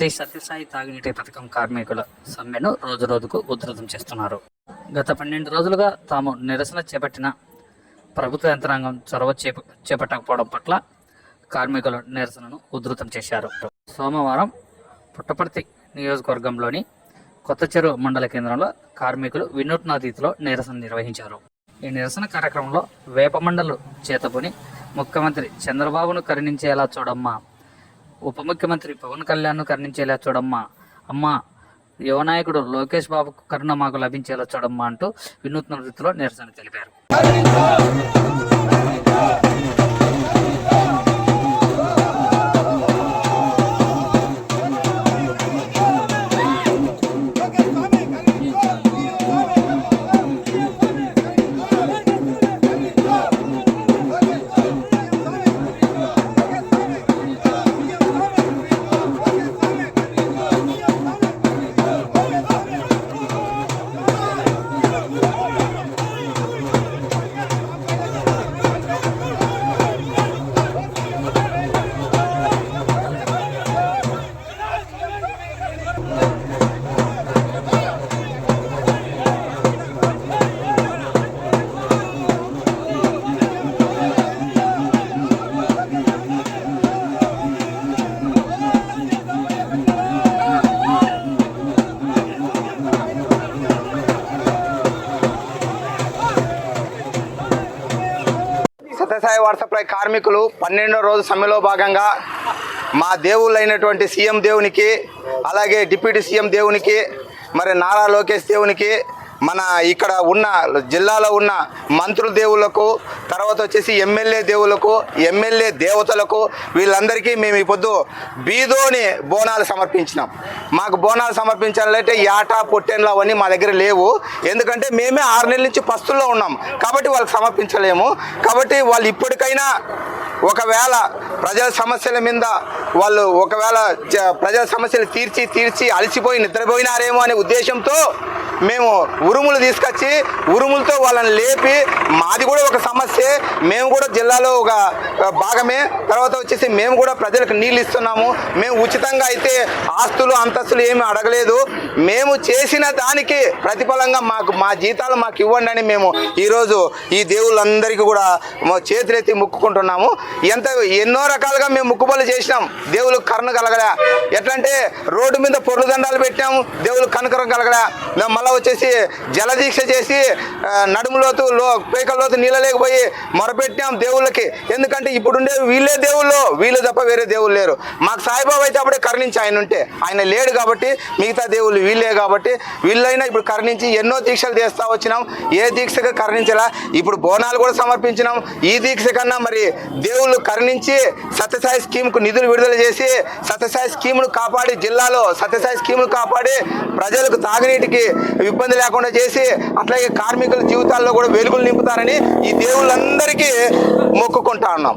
శ్రీ సత్యసాయి తాగునీటి పథకం కార్మికుల సమ్మెను రోజు రోజుకు ఉధృతం చేస్తున్నారు. గత పన్నెండు రోజులుగా తాము నిరసన చేపట్టిన ప్రభుత్వ యంత్రాంగం చొరవ చేప చేపట్టకపోవడం పట్ల కార్మికుల నిరసనను ఉధృతం చేశారు. సోమవారం పుట్టపర్తి నియోజకవర్గంలోని కొత్త చెరువు మండల కేంద్రంలో కార్మికులు వినూత్న రీతిలో నిరసన నిర్వహించారు. ఈ నిరసన కార్యక్రమంలో వేపమండలు చేతబుని ముఖ్యమంత్రి చంద్రబాబును కరుణించేలా చూడమ్మా ఉప ముఖ్యమంత్రి పవన్ కళ్యాణ్ను కర్ణించేలా చూడమ్మా. అమ్మా యువనాయకుడు లోకేష్ బాబుకు కరుణ మాకు లభించేలా చూడమ్మా అంటూ వినూత్న రీతిలో నిరసన తెలిపారు. వ్యవసాయ వాట్సాప్లై కార్మికులు పన్నెండో రోజు సమ్మెలో భాగంగా మా దేవుళ్ళైనటువంటి సీఎం దేవునికి అలాగే డిప్యూటీ సీఎం దేవునికి మరి నారా లోకేష్ దేవునికి మన ఇక్కడ ఉన్న జిల్లాలో ఉన్న మంత్రుల దేవులకు తర్వాత వచ్చేసి ఎమ్మెల్యే దేవులకు ఎమ్మెల్యే దేవతలకు వీళ్ళందరికీ మేము ఈ పొద్దు బీదోని బోనాలు సమర్పించినాం. మాకు బోనాలు సమర్పించాలంటే యాటా పొట్టెన్లు అవన్నీ మా దగ్గర లేవు. ఎందుకంటే మేమే ఆరు నెలల నుంచి పస్తుల్లో ఉన్నాం. కాబట్టి వాళ్ళకి సమర్పించలేము. కాబట్టి వాళ్ళు ఇప్పటికైనా ఒకవేళ ప్రజల సమస్యల మీద వాళ్ళు ఒకవేళ ప్రజల సమస్యలు తీర్చి తీర్చి అలసిపోయి నిద్రపోయినారేమో అనే ఉద్దేశంతో మేము ఉరుములు తీసుకొచ్చి ఉరుములతో వాళ్ళని లేపి మాది కూడా ఒక సమస్య. మేము కూడా జిల్లాలో ఒక భాగమే. తర్వాత వచ్చేసి మేము కూడా ప్రజలకు నీళ్ళు ఇస్తున్నాము. మేము ఉచితంగా అయితే ఆస్తులు అంతస్తులు ఏమి అడగలేదు. మేము చేసిన దానికి ప్రతిఫలంగా మాకు మా జీతాలు మాకు ఇవ్వండి అని మేము ఈరోజు ఈ దేవుళ్ళందరికీ కూడా చేతులెత్తి మొక్కుకుంటున్నాము. ఎంత ఎన్నో రకాలుగా మేము ముక్కుబళ్ళు చేసినాం. దేవుళ్ళకి కరుణ కలగడా ఎట్లంటే రోడ్డు మీద పొర్లు దండాలు పెట్టాము. దేవుళ్ళకి కనుకరం కలగడా మేము మళ్ళీ వచ్చేసి జలదీక్ష చేసి నడుములోతు లో పేకల్లోతు నీళ్ళ లేకపోయి మొరపెట్టాం దేవుళ్ళకి. ఎందుకంటే ఇప్పుడుండే వీళ్ళే దేవుళ్ళు వీళ్ళు తప్ప వేరే దేవుళ్ళు లేరు. మాకు సాయిబాబా అయితే అప్పుడే కరుణించి ఆయన ఉంటే. ఆయన లేడు కాబట్టి మిగతా దేవుళ్ళు వీళ్ళే కాబట్టి వీళ్ళైనా ఇప్పుడు కరుణించి ఎన్నో దీక్షలు చేస్తా వచ్చినాం. ఏ దీక్షగా కరుణించలా? ఇప్పుడు బోనాలు కూడా సమర్పించినాం. ఈ దీక్ష కన్నా మరి దేవుళ్ళు కరుణించి సత్యసాయి స్కీమ్కు నిధులు విడుదల చేసి సత్యసాయి స్కీమ్ను కాపాడి జిల్లాలో సత్యసాయి స్కీమ్ను కాపాడి ప్రజలకు తాగునీటికి ఇబ్బంది లేకుండా చేసి అట్లాగే కార్మికుల జీవితాల్లో కూడా వెలుగులు నింపుతారని ఈ దేవుళ్ళందరికీ మొక్కుకుంటా ఉన్నాం.